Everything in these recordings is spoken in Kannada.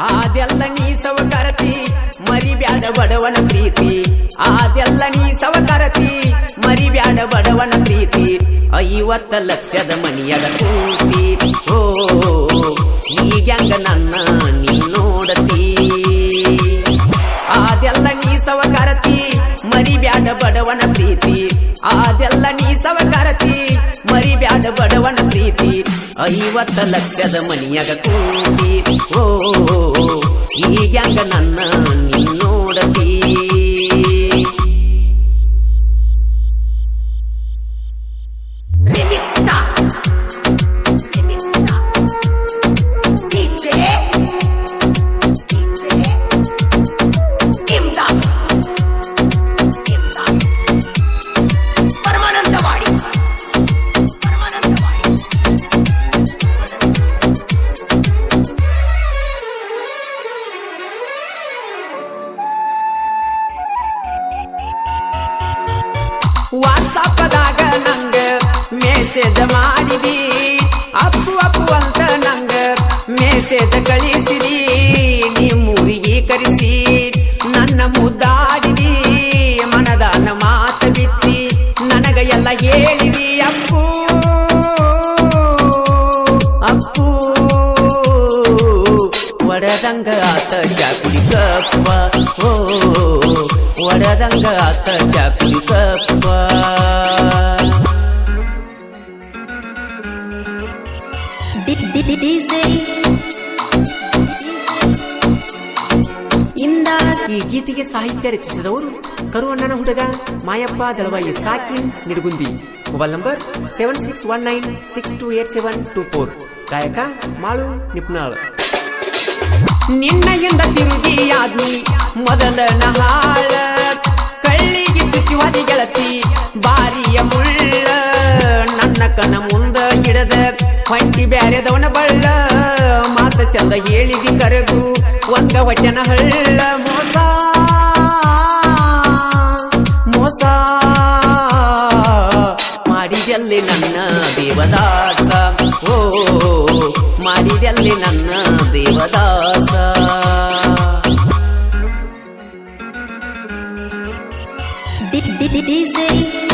ಅದೆಲ್ಲ ನೀ ಸವಕರತಿ ಮರಿಬ್ಯಾಡ ಬಡವನ ಪ್ರೀತಿ. ಆದೆಲ್ಲ ನೀ ಸವಕರತಿ ಮರಿಬ್ಯಾಡ ಬಡವನ ಪ್ರೀತಿ. ಐವತ್ತ ಲಕ್ಷದ ಮನಿಯದ ಕೂತಿ ಓ ಈಗ್ಯಾಂಗ ನನ್ನ ನೀ ನೋಡತಿ? ಆದೆಲ್ಲ ನೀ ಸವಕರತಿ ಮರಿಬ್ಯಾಡ ಬಡವನ ಪ್ರೀತಿ. ಆದೆಲ್ಲ ನೀ ಐವತ್ತ ಲಕ್ಷದ ಮನಿಯಾಗ ಕೂಡಿ. ಓ ಈಗ ನನ್ನ ನೀ ಹೇಳಿದಿ ಅಪ್ಪು ಅಪ್ಪು ಒಡದಂಗ ಆತ ಚಾಕುಡಿ ಕಪ್ಪ ಓ ಒಡದಂಗ ಆತ ಚಾಕುಡಿ ಕಪ್ಪ DJ ಈ ಗೀತೆಗೆ ಸಾಹಿತ್ಯ ರಚಿಸಿದವರು ಕರುವಣ್ಣನ ಹುಡುಗ Mayappa Dalawayi ಸಾಕಿನ್ Nidagundi. Mobile number seven six one nine six two eight seven two four. ಗಾಯಕ ಮಾಳು ನಿಪ್ನಾಳ್. ನಿನ್ನೆಯಿಂದ ತಿರುಗಿಯಾದ್ನಿ ಮೊದಲ ನಹಾಳ ಕಳ್ಳಿಗೆ ಚುಚ್ಚುವದಿ ಗೆಳತಿ ಬಾರಿಯ ಮುಳ್ಳ. ನನ್ನ ಕಣ ಮುಂದ ಹಿಡದ ಹೊಂಟಿ ಬ್ಯಾರೆದವನ ಬಳ್ಳ. ಮಾತ ಚಂದ ಹೇಳಿದಿ ಕರಗು. ಒಂದ ಹೊಟ್ಟೆನ ಹಳ್ಳ ಮೋಸ ಮೋಸ ಮಾಡಿದಲ್ಲಿ ನನ್ನ ದೇವದಾಸ ಓ ಮಾಡಿದಲ್ಲಿ ನನ್ನ ದೇವದಾಸ DJ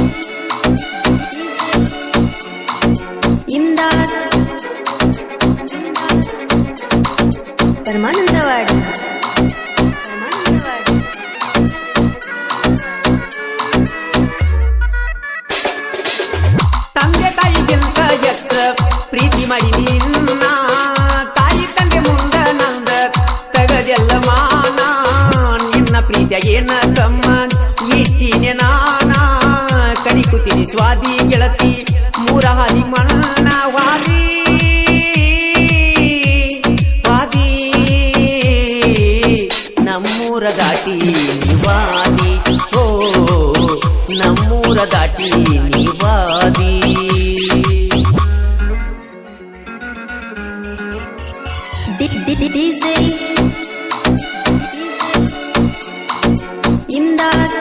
ತಂದೆ ತಾಯಿಗಿಂತ ಎಚ್ಚ ಪ್ರೀತಿ ಮಾಡಿ ನಿನ್ನ. ತಾಯಿ ತಂದೆ ಮುಂದ ನಂದ ತಗದೆಲ್ಲ ಮಾನ. ನಿನ್ನ ಪ್ರೀತಿಯ ಏನ ತಮ್ಮ? ಇಟ್ಟಿನ ನಾನ. ಕಡಿಕುತ್ತೀನಿ ಸ್ವಾದಿ ಗೆಳತಿ, ಮೂರ ಹಾದಿ ಮಣ್ಣ, ವಾದಿ ನಮ್ಮೂರ ದಾಟಿ ನಿವಾದಿ ಓ ನಮ್ಮೂರ ದಾಟಿ ನಿವಾದಿ DJ ಇಮ್ದಾದ್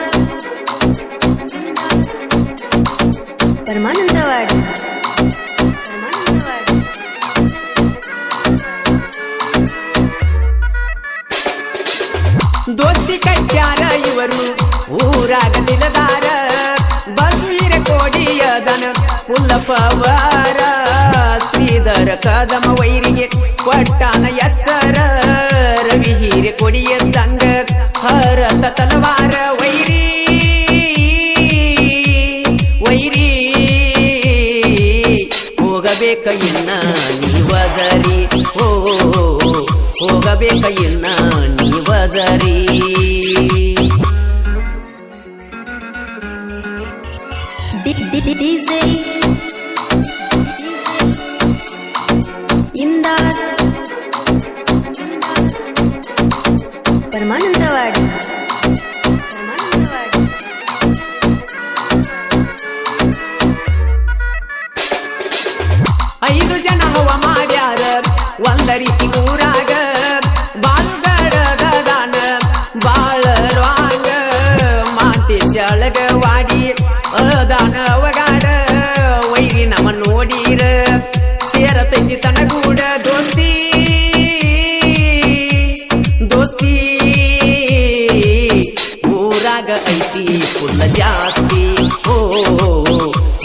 ಪರಮಾನಂದವಾಡಿ ಪರಮಾನಂದವಾಡಿ ಇವರು ಊರಾಗ ನಿಲದಾರ ಕೋಡಿಯ ದನ ಹುಲ್ಲಪ್ಪವಾರ ಶ್ರೀಧರ ಕದಮ ವೈರಿಗೆ ಕೊಟ್ಟಾನ ಎಚ್ಚರ, ರವಿ ಹೀರೆ ಕೊಡಿಯದ್ದಂಗ ಹರತ ತಲವಾರ, ವೈರಿ ವೈರಿ. ಹೋಗಬೇಕ ಇನ್ನ ನೀವದರಿ ಓ ಹೋಗಬೇಕ ಇನ್ನ ಇಮ್ದಾದ್ ಪರಮಾನಂದವಾಡಿ ಪರಮಾನಂದವಾಡಿ ಐದು ಜನ ಹವ ಮಾಡ್ಯಾರ ಒಂದ ರೀತಿ ಊರಾಗ ಊರಾಗ ಐತಿ ಫುಲ್ಲ ಜಾಸ್ತಿ ಓ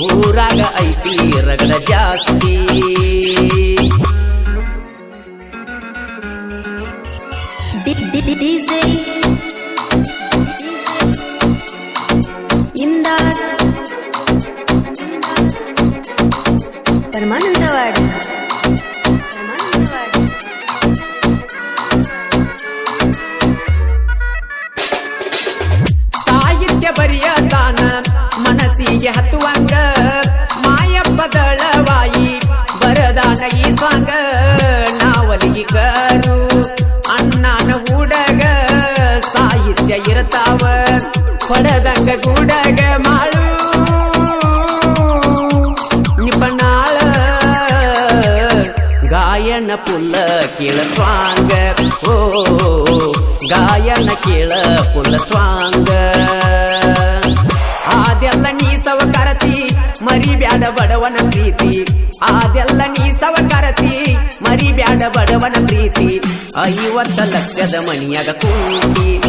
ಊರಾಗ ಐತಿ ರಗಡ ಜಾಸ್ತಿ परमानंद वाड़ी ಗಾಯನ ಪುಲ್ಲ ಕೇಳ ಸ್ವಾಂಗ. ಓ, ಗಾಯನ ಕೇಳ ಪುಲ್ಲ ಸ್ವಾಂಗ. ಆದೆಲ್ಲ ನೀ ಸವಕರತಿ ಮರಿ ಬ್ಯಾಡ ಬಡವನ ಪ್ರೀತಿ. ಆದೆಲ್ಲ ನೀ ಸವಕರತಿ ಮರಿ ಬ್ಯಾಡ ಬಡವನ ಪ್ರೀತಿ. ಐವತ್ತ ಲಕ್ಷದ ಮಣಿಯಾಗ ಕುಂತಿ.